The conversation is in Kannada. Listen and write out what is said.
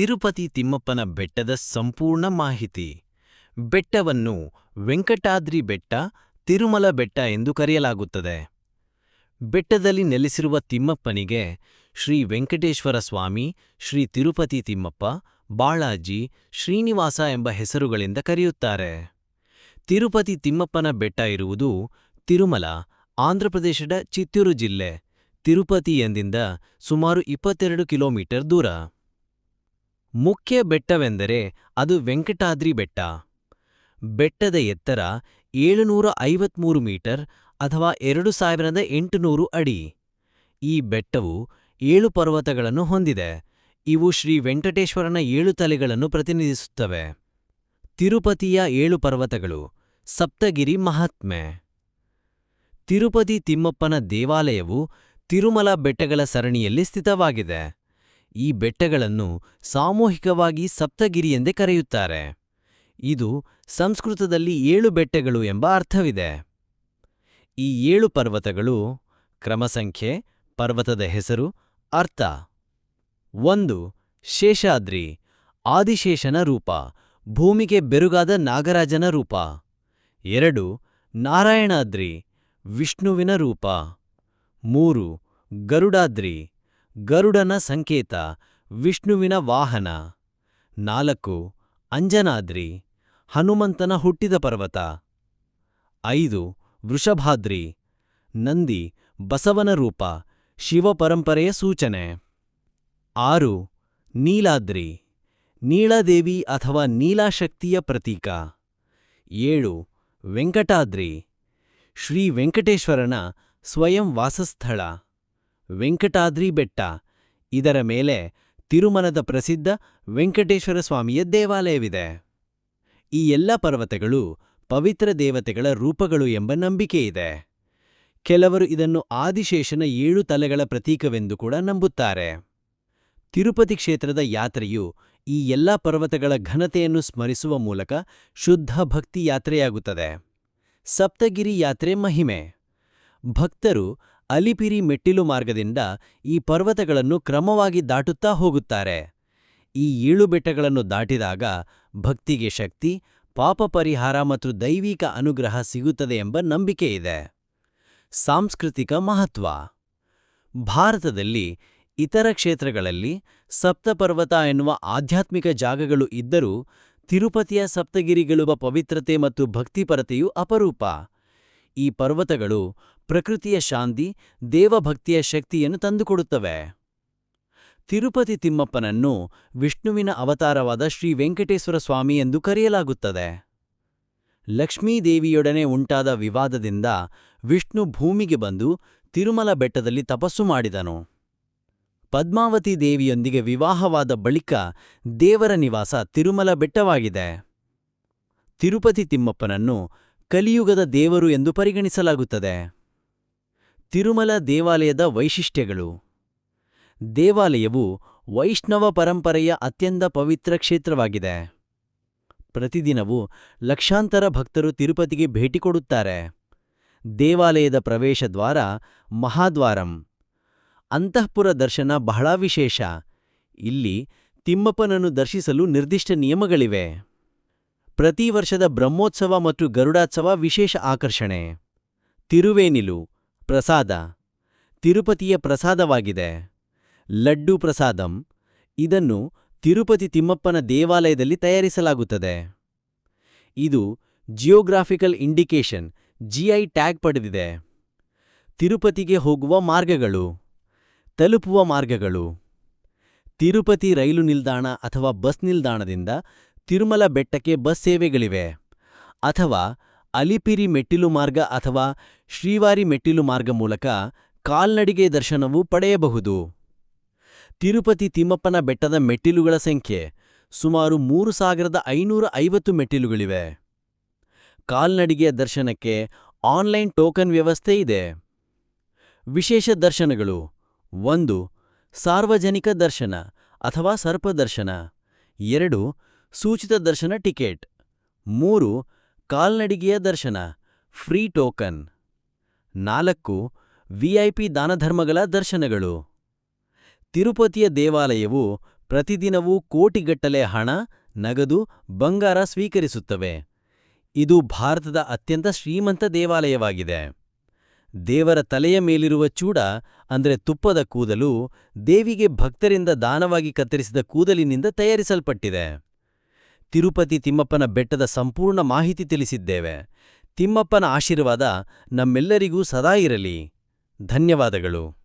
ತಿರುಪತಿ ತಿಮ್ಮಪ್ಪನ ಬೆಟ್ಟದ ಸಂಪೂರ್ಣ ಮಾಹಿತಿ. ಬೆಟ್ಟವನ್ನು ವೆಂಕಟಾದ್ರಿ ಬೆಟ್ಟ, ತಿರುಮಲ ಬೆಟ್ಟ ಎಂದು ಕರೆಯಲಾಗುತ್ತದೆ. ಬೆಟ್ಟದಲ್ಲಿ ನೆಲೆಸಿರುವ ತಿಮ್ಮಪ್ಪನಿಗೆ ಶ್ರೀ ವೆಂಕಟೇಶ್ವರ ಸ್ವಾಮಿ, ಶ್ರೀ ತಿರುಪತಿ ತಿಮ್ಮಪ್ಪ, ಬಾಳಾಜಿ, ಶ್ರೀನಿವಾಸ ಎಂಬ ಹೆಸರುಗಳಿಂದ ಕರೆಯುತ್ತಾರೆ. ತಿರುಪತಿ ತಿಮ್ಮಪ್ಪನ ಬೆಟ್ಟ ಇರುವುದು ತಿರುಮಲ, ಆಂಧ್ರಪ್ರದೇಶದ ಚಿತ್ತೂರು ಜಿಲ್ಲೆ, ತಿರುಪತಿ ಎಂದಿಂದ ಸುಮಾರು ಇಪ್ಪತ್ತೆರಡು ಕಿಲೋಮೀಟರ್ ದೂರ. ಮುಖ್ಯ ಬೆಟ್ಟವೆಂದರೆ ಅದು ವೆಂಕಟಾದ್ರಿ ಬೆಟ್ಟ. ಬೆಟ್ಟದ ಎತ್ತರ ಏಳುನೂರ ಐವತ್ಮೂರು ಮೀಟರ್ ಅಥವಾ ಎರಡು ಸಾವಿರದ ಎಂಟುನೂರು ಅಡಿ. ಈ ಬೆಟ್ಟವು ಏಳು ಪರ್ವತಗಳನ್ನು ಹೊಂದಿದೆ. ಇವು ಶ್ರೀ ವೆಂಕಟೇಶ್ವರನ ಏಳು ತಲೆಗಳನ್ನು ಪ್ರತಿನಿಧಿಸುತ್ತವೆ. ತಿರುಪತಿಯ ಏಳು ಪರ್ವತಗಳು ಸಪ್ತಗಿರಿ ಮಹಾತ್ಮೆ. ತಿರುಪತಿ ತಿಮ್ಮಪ್ಪನ ದೇವಾಲಯವು ತಿರುಮಲ ಬೆಟ್ಟಗಳ ಸರಣಿಯಲ್ಲಿ ಸ್ಥಿತವಾಗಿದೆ. ಈ ಬೆಟ್ಟಗಳನ್ನು ಸಾಮೂಹಿಕವಾಗಿ ಸಪ್ತಗಿರಿ ಎಂದೇ ಕರೆಯುತ್ತಾರೆ. ಇದು ಸಂಸ್ಕೃತದಲ್ಲಿ ಏಳು ಬೆಟ್ಟಗಳು ಎಂಬ ಅರ್ಥವಿದೆ. ಈ ಏಳು ಪರ್ವತಗಳು ಕ್ರಮಸಂಖ್ಯೆ, ಪರ್ವತದ ಹೆಸರು ಅರ್ಥ. ಒಂದು, ಶೇಷಾದ್ರಿ, ಆದಿಶೇಷನ ರೂಪ, ಭೂಮಿಗೆ ಬೆರುಗಾದ ನಾಗರಾಜನ ರೂಪ. ಎರಡು, ನಾರಾಯಣಾದ್ರಿ, ವಿಷ್ಣುವಿನ ರೂಪ. ಮೂರು, ಗರುಡಾದ್ರಿ ಗರುಡನ ಸಂಕೇತ, ವಿಷ್ಣುವಿನ ವಾಹನ. ನಾಲ್ಕು, ಅಂಜನಾದ್ರಿ, ಹನುಮಂತನ ಹುಟ್ಟಿದ ಪರ್ವತ. ಐದು, ವೃಷಭಾದ್ರಿ, ನಂದಿ, ಬಸವನ ರೂಪ ಶಿವಪರಂಪರೆಯ ಸೂಚನೆ. ಆರು, ನೀಲಾದ್ರಿ ನೀಳಾದೇವಿ ಅಥವಾ ನೀಲಾಶಕ್ತಿಯ ಪ್ರತೀಕ. ಏಳು, ವೆಂಕಟಾದ್ರಿ ಶ್ರೀ ವೆಂಕಟೇಶ್ವರನ ಸ್ವಯಂ ವಾಸಸ್ಥಳ. ವೆಂಕಟಾದ್ರಿ ಬೆಟ್ಟ. ಇದರ ಮೇಲೆ ತಿರುಮಲದ ಪ್ರಸಿದ್ಧ ವೆಂಕಟೇಶ್ವರ ಸ್ವಾಮಿಯ ದೇವಾಲಯವಿದೆ. ಈ ಎಲ್ಲ ಪರ್ವತಗಳು ಪವಿತ್ರ ದೇವತೆಗಳ ರೂಪಗಳು ಎಂಬ ನಂಬಿಕೆಯಿದೆ. ಕೆಲವರು ಇದನ್ನು ಆದಿಶೇಷನ ಏಳು ತಲೆಗಳ ಪ್ರತೀಕವೆಂದು ಕೂಡ ನಂಬುತ್ತಾರೆ. ತಿರುಪತಿ ಕ್ಷೇತ್ರದ ಯಾತ್ರೆಯು ಈ ಎಲ್ಲ ಪರ್ವತಗಳ ಘನತೆಯನ್ನು ಸ್ಮರಿಸುವ ಮೂಲಕ ಶುದ್ಧ ಭಕ್ತಿ ಯಾತ್ರೆಯಾಗುತ್ತದೆ. ಸಪ್ತಗಿರಿ ಯಾತ್ರೆ ಮಹಿಮೆ. ಭಕ್ತರು ಅಲಿಪಿರಿ ಮೆಟ್ಟಿಲು ಮಾರ್ಗದಿಂದ ಈ ಪರ್ವತಗಳನ್ನು ಕ್ರಮವಾಗಿ ದಾಟುತ್ತಾ ಹೋಗುತ್ತಾರೆ. ಈ ಏಳು ಬೆಟ್ಟಗಳನ್ನು ದಾಟಿದಾಗ ಭಕ್ತಿಗೆ ಶಕ್ತಿ, ಪಾಪ ಪರಿಹಾರ ಮತ್ತು ದೈವಿಕ ಅನುಗ್ರಹ ಸಿಗುತ್ತದೆ ಎಂಬ ನಂಬಿಕೆ ಇದೆ. ಸಾಂಸ್ಕೃತಿಕ ಮಹತ್ವ. ಭಾರತದಲ್ಲಿ ಇತರ ಕ್ಷೇತ್ರಗಳಲ್ಲಿ ಸಪ್ತಪರ್ವತ ಎನ್ನುವ ಆಧ್ಯಾತ್ಮಿಕ ಜಾಗಗಳು ಇದ್ದರೂ ತಿರುಪತಿಯ ಸಪ್ತಗಿರಿಗಳುವ ಪವಿತ್ರತೆ ಮತ್ತು ಭಕ್ತಿಪರತೆಯು ಅಪರೂಪ. ಈ ಪರ್ವತಗಳು ಪ್ರಕೃತಿಯ ಶಾಂತಿ, ದೇವಭಕ್ತಿಯ ಶಕ್ತಿಯನ್ನು ತಂದುಕೊಡುತ್ತವೆ. ತಿರುಪತಿ ತಿಮ್ಮಪ್ಪನನ್ನು ವಿಷ್ಣುವಿನ ಅವತಾರವಾದ ಶ್ರೀ ವೆಂಕಟೇಶ್ವರ ಸ್ವಾಮಿ ಎಂದು ಕರೆಯಲಾಗುತ್ತದೆ. ಲಕ್ಷ್ಮೀದೇವಿಯೊಡನೆ ಉಂಟಾದ ವಿವಾದದಿಂದ ವಿಷ್ಣು ಭೂಮಿಗೆ ಬಂದು ತಿರುಮಲ ಬೆಟ್ಟದಲ್ಲಿ ತಪಸ್ಸು ಮಾಡಿದನು. ಪದ್ಮಾವತಿ ದೇವಿಯೊಂದಿಗೆ ವಿವಾಹವಾದ ಬಳಿಕ ದೇವರ ನಿವಾಸ ತಿರುಮಲ ಬೆಟ್ಟವಾಗಿದೆ. ತಿರುಪತಿ ತಿಮ್ಮಪ್ಪನನ್ನು ಕಲಿಯುಗದ ದೇವರು ಎಂದು ಪರಿಗಣಿಸಲಾಗುತ್ತದೆ. ತಿರುಮಲ ದೇವಾಲಯದ ವೈಶಿಷ್ಟ್ಯಗಳು. ದೇವಾಲಯವು ವೈಷ್ಣವ ಪರಂಪರೆಯ ಅತ್ಯಂತ ಪವಿತ್ರ ಕ್ಷೇತ್ರವಾಗಿದೆ. ಪ್ರತಿದಿನವೂ ಲಕ್ಷಾಂತರ ಭಕ್ತರು ತಿರುಪತಿಗೆ ಭೇಟಿ ಕೊಡುತ್ತಾರೆ. ದೇವಾಲಯದ ಪ್ರವೇಶ ದ್ವಾರ ಮಹಾದ್ವಾರಂ. ಅಂತಃಪುರ ದರ್ಶನ ಬಹಳ ವಿಶೇಷ. ಇಲ್ಲಿ ತಿಮ್ಮಪ್ಪನನ್ನು ದರ್ಶಿಸಲು ನಿರ್ದಿಷ್ಟ ನಿಯಮಗಳಿವೆ. ಪ್ರತಿ ವರ್ಷದ ಬ್ರಹ್ಮೋತ್ಸವ ಮತ್ತು ಗರುಡಾತ್ಸವ ವಿಶೇಷ ಆಕರ್ಷಣೆ. ತಿರುವೇನಿಲು ಪ್ರಸಾದ. ತಿರುಪತಿಯ ಪ್ರಸಾದವಾಗಿದೆ. ಲಡ್ಡು ಪ್ರಸಾದಂ. ಇದನ್ನು ತಿರುಪತಿ ತಿಮ್ಮಪ್ಪನ ದೇವಾಲಯದಲ್ಲಿ ತಯಾರಿಸಲಾಗುತ್ತದೆ. ಇದು ಜಿಯೋಗ್ರಾಫಿಕಲ್ ಇಂಡಿಕೇಶನ್ ಜಿಐ ಟ್ಯಾಗ್ ಪಡೆದಿದೆ. ತಿರುಪತಿಗೆ ಹೋಗುವ ಮಾರ್ಗಗಳು. ತಲುಪುವ ಮಾರ್ಗಗಳು. ತಿರುಪತಿ ರೈಲು ನಿಲ್ದಾಣ ಅಥವಾ ಬಸ್ ನಿಲ್ದಾಣದಿಂದ ತಿರುಮಲ ಬೆಟ್ಟಕ್ಕೆ ಬಸ್ ಸೇವೆಗಳಿವೆ. ಅಥವಾ ಅಲಿಪಿರಿ ಮೆಟ್ಟಿಲು ಮಾರ್ಗ ಅಥವಾ ಶ್ರೀವಾರಿ ಮೆಟ್ಟಿಲು ಮಾರ್ಗ ಮೂಲಕ ಕಾಲ್ನಡಿಗೆ ದರ್ಶನವು ಪಡೆಯಬಹುದು. ತಿರುಪತಿ ತಿಮ್ಮಪ್ಪನ ಬೆಟ್ಟದ ಮೆಟ್ಟಿಲುಗಳ ಸಂಖ್ಯೆ ಸುಮಾರು ಮೂರು ಸಾವಿರದ ಐನೂರ ಐವತ್ತು ಮೆಟ್ಟಿಲುಗಳಿವೆ. ಕಾಲ್ನಡಿಗೆಯ ದರ್ಶನಕ್ಕೆ ಆನ್ಲೈನ್ ಟೋಕನ್ ವ್ಯವಸ್ಥೆ ಇದೆ. ವಿಶೇಷ ದರ್ಶನಗಳು ಒಂದು, ಸಾರ್ವಜನಿಕ ದರ್ಶನ ಅಥವಾ ಸರ್ಪದರ್ಶನ ಎರಡು, ಸೂಚಿತ ದರ್ಶನ ಟಿಕೆಟ್. ಮೂರು ಕಾಲ್ನಡಿಗೆಯ ದರ್ಶನ, ಫ್ರೀ ಟೋಕನ್. ನಾಲ್ಕು ವಿಐಪಿ ದಾನಧರ್ಮಗಳ ದರ್ಶನಗಳು. ತಿರುಪತಿಯ ದೇವಾಲಯವು ಪ್ರತಿದಿನವೂ ಕೋಟಿಗಟ್ಟಲೆ ಹಣ, ನಗದು, ಬಂಗಾರ ಸ್ವೀಕರಿಸುತ್ತವೆ. ಇದು ಭಾರತದ ಅತ್ಯಂತ ಶ್ರೀಮಂತ ದೇವಾಲಯವಾಗಿದೆ. ದೇವರ ತಲೆಯ ಮೇಲಿರುವ ಚೂಡ, ಅಂದರೆ ತುಪ್ಪದ ಕೂದಲು, ದೇವಿಗೆ ಭಕ್ತರಿಂದ ದಾನವಾಗಿ ಕತ್ತರಿಸಿದ ಕೂದಲಿನಿಂದ ತಯಾರಿಸಲ್ಪಟ್ಟಿದೆ. ತಿರುಪತಿ ತಿಮ್ಮಪ್ಪನ ಬೆಟ್ಟದ ಸಂಪೂರ್ಣ ಮಾಹಿತಿ ತಿಳಿಸಿದ್ದೇವೆ. ತಿಮ್ಮಪ್ಪನ ಆಶೀರ್ವಾದ ನಮ್ಮೆಲ್ಲರಿಗೂ ಸದಾ ಇರಲಿ. ಧನ್ಯವಾದಗಳು.